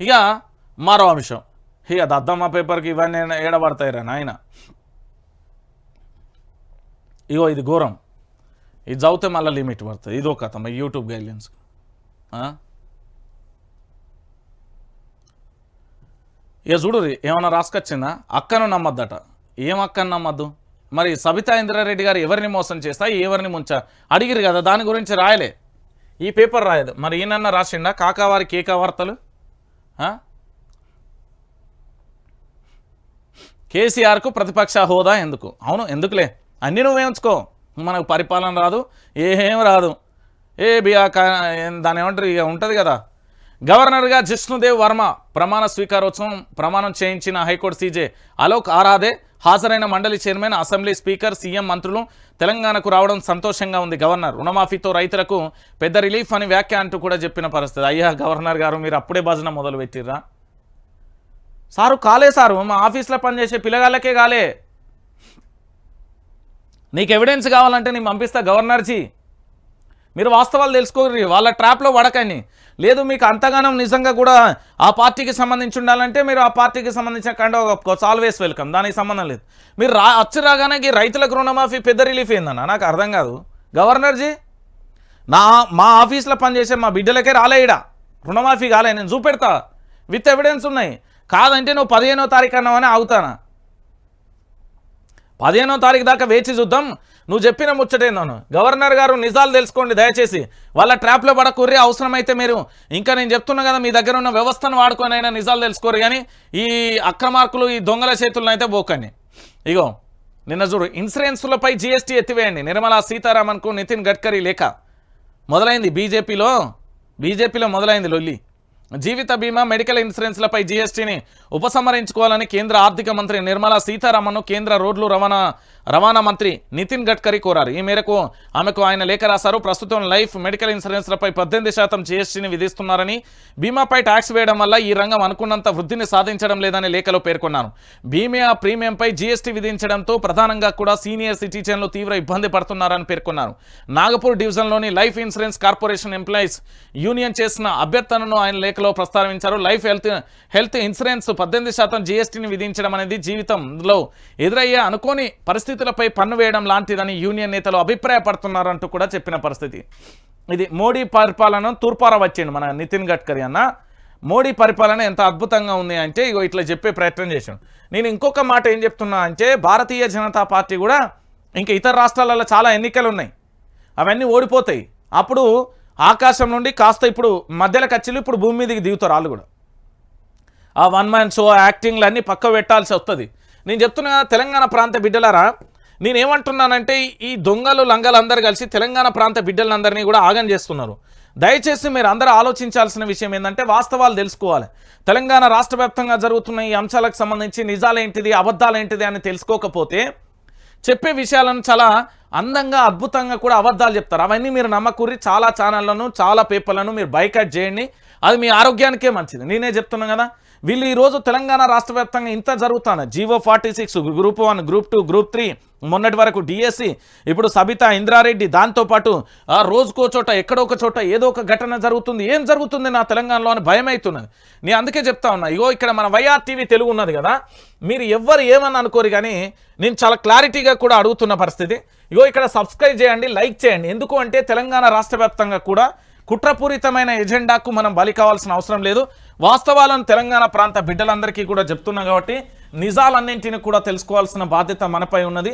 ఇక మరో అంశం. ఇక దద్దమ్మ పేపర్కి ఇవన్నీ ఏడబడతాయిరా నాయన. ఇగో ఇది ఘోరం. ఇది చదివితే మళ్ళీ లిమిట్ పడుతుంది ఇదో కథ మా యూట్యూబ్ గైడ్లైన్స్. ఇక చూడు ఏమన్నా రాసుకొచ్చిందా? అక్కను నమ్మద్దట. ఏం అక్కను నమ్మద్దు? మరి సబితా ఇంద్రారెడ్డి గారు ఎవరిని మోసం చేస్తా ఎవరిని ముంచా? అడిగిరు కదా దాని గురించి రాయలే. ఈ పేపర్ రాయదు. మరి ఈయనన్నా రాసిండా? కాకావారి కేకా వార్తలు? కేసీఆర్కు ప్రతిపక్ష హోదా ఎందుకు? అవును ఎందుకులే? అన్నీ నువ్వు వేయించుకో మనకు పరిపాలన రాదు ఏం రాదు. ఏ బియా దాని ఏమంటారు? ఇక ఉంటుంది కదా. గవర్నర్గా జిష్ణుదేవ్ వర్మ ప్రమాణ స్వీకారోత్సవం ప్రమాణం చేయించిన హైకోర్టు సీజే అలోక్ ఆరాధే హాజరైన మండలి చైర్మన్ అసెంబ్లీ స్పీకర్ సీఎం మంత్రులు తెలంగాణకు రావడం సంతోషంగా ఉంది. గవర్నర్ రుణమాఫీతో రైతులకు పెద్ద రిలీఫ్ అని వ్యాఖ్య అంటూ కూడా చెప్పిన పరిస్థితి. అయ్యా గవర్నర్ గారు మీరు అప్పుడే భజన మొదలు పెట్టిర్రా సారు కాలే సారు మా ఆఫీస్లో పనిచేసే పిల్లగాళ్ళకే కాలే. నీకు ఎవిడెన్స్ కావాలంటే నేను పంపిస్తా గవర్నర్జీ. మీరు వాస్తవాలు తెలుసుకోరు వాళ్ళ ట్రాప్లో పడకండి. లేదు మీకు అంతగానం నిజంగా కూడా ఆ పార్టీకి సంబంధించి ఉండాలంటే మీరు ఆ పార్టీకి సంబంధించిన కండ ఆల్వేస్ వెల్కమ్ దానికి సంబంధం లేదు. మీరు రా వచ్చి రాగానే రైతులకు రుణమాఫీ పెద్ద రిలీఫ్ ఏందన్న? నాకు అర్థం కాదు. గవర్నర్జీ నా మా ఆఫీస్లో పనిచేసే మా బిడ్డలకే రాలే ఈడ. రుణమాఫీ కాలే నేను చూపెడతా. విత్ ఎవిడెన్స్ ఉన్నాయి. కాదంటే నువ్వు పదిహేనో తారీఖు అన్నావని ఆగుతానా? పదిహేనో తారీఖు దాకా వేచి చూద్దాం. నువ్వు చెప్పిన ముచ్చటేనాను గవర్నర్ గారు నిజాలు తెలుసుకోండి దయచేసి. వాళ్ళ ట్రాప్లో పడకూర్రి అవసరమైతే మీరు. ఇంకా నేను చెప్తున్నా కదా మీ దగ్గర ఉన్న వ్యవస్థను వాడుకొని అయినా నిజాలు తెలుసుకోరు కానీ ఈ అక్రమార్కులు ఈ దొంగల చేతులను అయితే పోకండి ఇగో నిన్న చూడు ఇన్సూరెన్సులపై జీఎస్టీ ఎత్తివేయండి. నిర్మలా సీతారామన్కు నితిన్ గడ్కరీ లేఖ. మొదలైంది బీజేపీలో? బీజేపీలో మొదలైంది లొల్లి. జీవిత బీమా మెడికల్ ఇన్సూరెన్స్లపై జీఎస్టీని ఉపసంహరించుకోవాలని కేంద్ర ఆర్థిక మంత్రి నిర్మలా సీతారామన్ను కేంద్ర రోడ్లు రవాణా రవాణా మంత్రి నితిన్ గడ్కరీ కోరారు. ఈ మేరకు ఆమెకు ఆయన లేఖ రాశారు. ప్రస్తుతం లైఫ్ మెడికల్ ఇన్సూరెన్స్లపై పద్దెనిమిది శాతం జీఎస్టీని విధిస్తున్నారని బీమాపై ట్యాక్స్ వేయడం వల్ల ఈ రంగం అనుకున్నంత వృద్ధిని సాధించడం లేదని లేఖలో పేర్కొన్నారు. బీమా ప్రీమియంపై జీఎస్టీ విధించడంతో ప్రధానంగా కూడా సీనియర్ సిటిజన్లు తీవ్ర ఇబ్బంది పడుతున్నారని పేర్కొన్నారు. నాగపూర్ డివిజన్లోని life insurance corporation employees union చేసిన అభ్యర్థనను ఆయన లేఖ వేదికలో ప్రస్తావించారు. లైఫ్ హెల్త్ హెల్త్ ఇన్సూరెన్స్ పద్దెనిమిది శాతం జీఎస్టీని విధించడం అనేది జీవితంలో ఎదురయ్యే అనుకోని పరిస్థితులపై పన్ను వేయడం లాంటిదని యూనియన్ నేతలు అభిప్రాయపడుతున్నారంటూ కూడా చెప్పిన పరిస్థితి. ఇది మోడీ పరిపాలన తూర్పార వచ్చిండు మన నితిన్ గడ్కరీ అన్న. మోడీ పరిపాలన ఎంత అద్భుతంగా ఉంది అంటే ఇగో ఇట్లా చెప్పే ప్రయత్నం చేశాను నేను ఇంకొక మాట ఏం చెప్తున్నా అంటే భారతీయ జనతా పార్టీ కూడా ఇంకా ఇతర రాష్ట్రాలలో చాలా ఎన్నికలు ఉన్నాయి. అవన్నీ ఓడిపోతాయి. అప్పుడు ఆకాశం నుండి కాస్త ఇప్పుడు మధ్యలో కచ్చిలు ఇప్పుడు భూమి మీదకి దిగుతారు వాళ్ళు కూడా. ఆ వన్ మ్యాన్ షో యాక్టింగ్లు అన్నీ పక్క పెట్టాల్సి వస్తుంది. నేను చెప్తున్నా తెలంగాణ ప్రాంత బిడ్డలారా నేనేమంటున్నానంటే ఈ దొంగలు లంగలు అందరు కలిసి తెలంగాణ ప్రాంత బిడ్డలందరినీ కూడా ఆగం చేస్తున్నారు. దయచేసి మీరు అందరూ ఆలోచించాల్సిన విషయం ఏంటంటే వాస్తవాలు తెలుసుకోవాలి. తెలంగాణ రాష్ట్ర జరుగుతున్న ఈ అంశాలకు సంబంధించి నిజాలేంటిది అబద్ధాలేంటిది అని తెలుసుకోకపోతే చెప్పే విషయాలను చాలా అందంగా అద్భుతంగా కూడా అబద్ధాలు చెప్తారు. అవన్నీ మీరు నమ్మకూరి చాలా ఛానళ్ళను చాలా పేపర్లను మీరు బైకట్ చేయండి. అది మీ ఆరోగ్యానికే మంచిది. నేనే చెప్తున్నాను కదా వీళ్ళు ఈరోజు తెలంగాణ రాష్ట్ర వ్యాప్తంగా ఇంత జరుగుతాను? GO forty six group one group two group three మొన్నటి వరకు డిఎస్సి ఇప్పుడు సబితా ఇంద్రారెడ్డి దాంతోపాటు ఆ రోజుకో చోట ఎక్కడో ఒక చోట ఏదో ఒక ఘటన జరుగుతుంది. ఏం జరుగుతుంది నా తెలంగాణలో అని భయం అవుతున్నది నేను అందుకే చెప్తా ఉన్నా ఇగో ఇక్కడ మన వైఆర్ టీవీ తెలుగు ఉన్నది కదా మీరు ఎవ్వరు ఏమని అనుకోరు కానీ నేను చాలా క్లారిటీగా కూడా అడుగుతున్న పరిస్థితి. ఇగో ఇక్కడ సబ్స్క్రైబ్ చేయండి లైక్ చేయండి. ఎందుకు అంటే తెలంగాణ రాష్ట్ర కూడా కుట్రపూరితమైన ఎజెండాకు మనం బలి కావాల్సిన అవసరం లేదు. వాస్తవాలను తెలంగాణ ప్రాంత బిడ్డలందరికీ కూడా చెప్తున్నా కాబట్టి నిజాలన్నింటినీ కూడా తెలుసుకోవాల్సిన బాధ్యత మనపై ఉన్నది.